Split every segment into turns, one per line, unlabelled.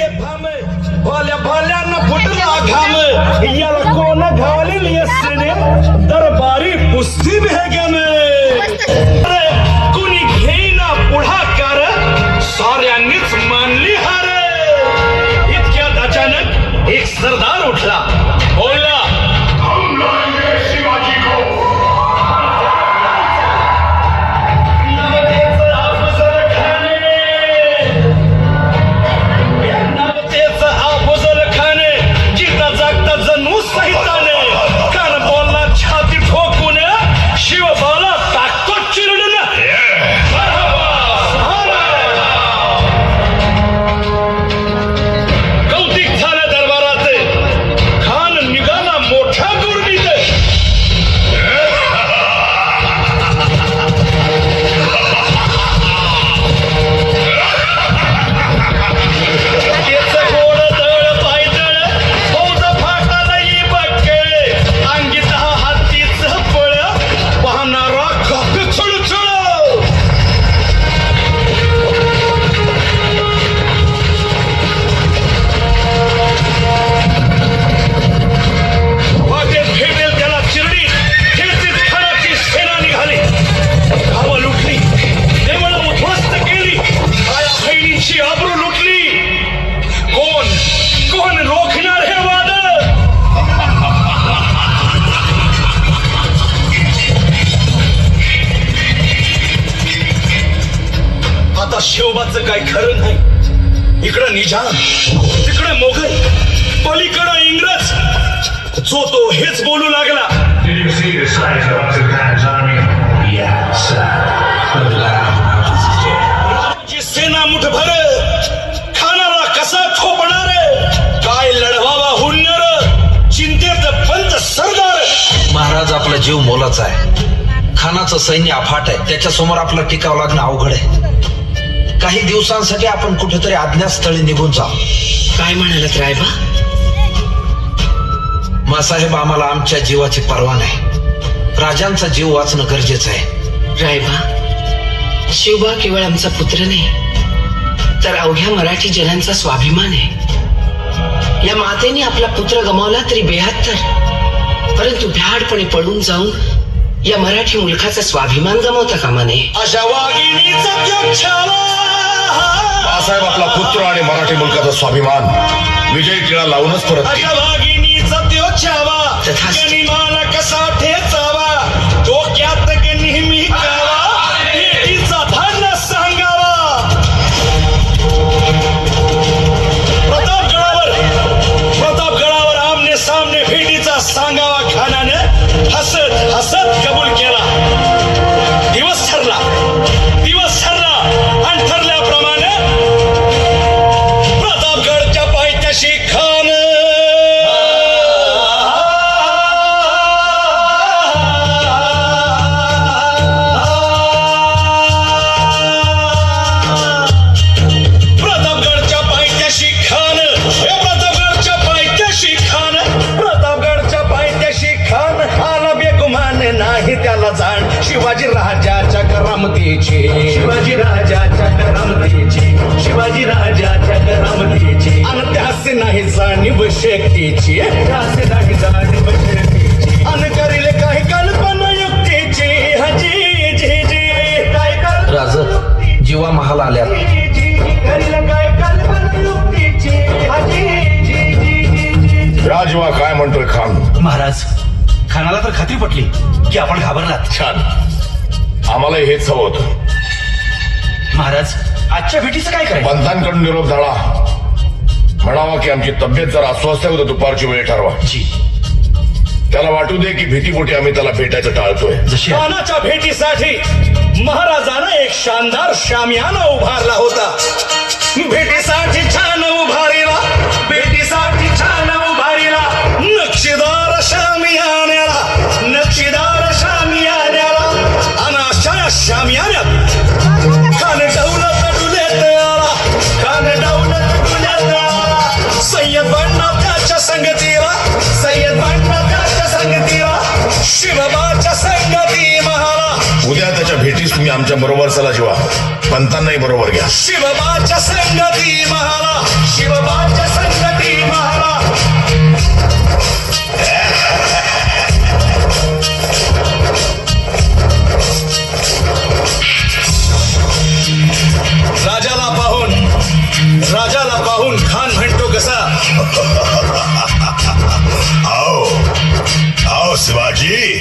Farm भल्या भल्यानं फुटला घाम। याला कोण घालील यस्तीने दरबारी पुस्ती भेगन अरे कुणी घेईना पुढाकार साऱ्यांनीच मानली हार। इतक्यात अचानक एक सरदार उठला। आता काही काय खरं नाही. इकडं निजाम तिकडं मोगल पलीकडं इंग्रज. जो तो हेच बोलू लागला. सेना मुठभर खानाला कसा खोपणार काय लढवावा हुन्नर? चिंतेत पंत सरदार.
महाराज आपला जीव मोलाचा आहे. खानाचं सैन्य अफाट आहे. त्याच्यासमोर आपला टिकाव लागणं अवघड आहे. काही दिवसांसाठी आपण कुठेतरी अज्ञातस्थळी निघून जाऊ.
काय म्हणालात रायबा?
मासाहेब आम्हाला आमच्या जीवाची पर्वा नाही. राजांचा जीव वाचणं गरजेचं आहे.
रायबा शिवबा केवळ आमचा पुत्र नाही तर अवघ्या मराठी जनांचा स्वाभिमान आहे. या मातेने आपला पुत्र गमावला तरी बेहत्तर परंतु भ्याडपणे पडून जाऊन या मराठी मुलखाचा स्वाभिमान गमावता कामा नये.
अशा वाघिणीचा
बाळासाहेब आपला पुत्र आणि मराठी मुलकाचा स्वाभिमान. विजय टिळा लावूनच परत
कसा ठेचावा? डोक्यात नेहमी सांगावा. शिवाजी राजाच्या करामतीची शिवाजी राजाच्या करामतीची आणि त्यासे नाही जाणीव शक्तीची त्यासे नाही जाणीव शक्तीची आणि करील काही कल्पना युक्तीची. हजी जी जी. काय कल्पना
राज जीवा महाल आल्यात
राजवा काय म्हणतोय खान?
महाराज खानाला तर खात्री पटली की आपण घाबरलात.
छान. आम्हाला हेच हवं होतं.
महाराज आजच्या भेटीचं काय करायचं?
पंतांकडून निरोप झाला म्हणावा की आमची तब्येत जरा अस्वस्थ आहे उद्या दुपारची वेळ ठरवा.
जी.
त्याला वाटू दे की भीतीपोटी आम्ही त्याला भेटायचं टाळतोय.
जशी
खानाच्या भेटीसाठी महाराजानं एक शानदार शामियाना उभारला होता. भेटीसाठी छान
उद्या त्याच्या भेटीस तुम्ही आमच्या बरोबर चला शिवा पंतांनाही बरोबर घ्या.
शिवबाच्या संगती महाला शिवबाच्या
संगती राजाला पाहून राजाला पाहून खान म्हणतो कसा? आओ आओ शिवाजी.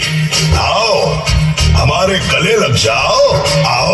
कले लग जाओ। आओ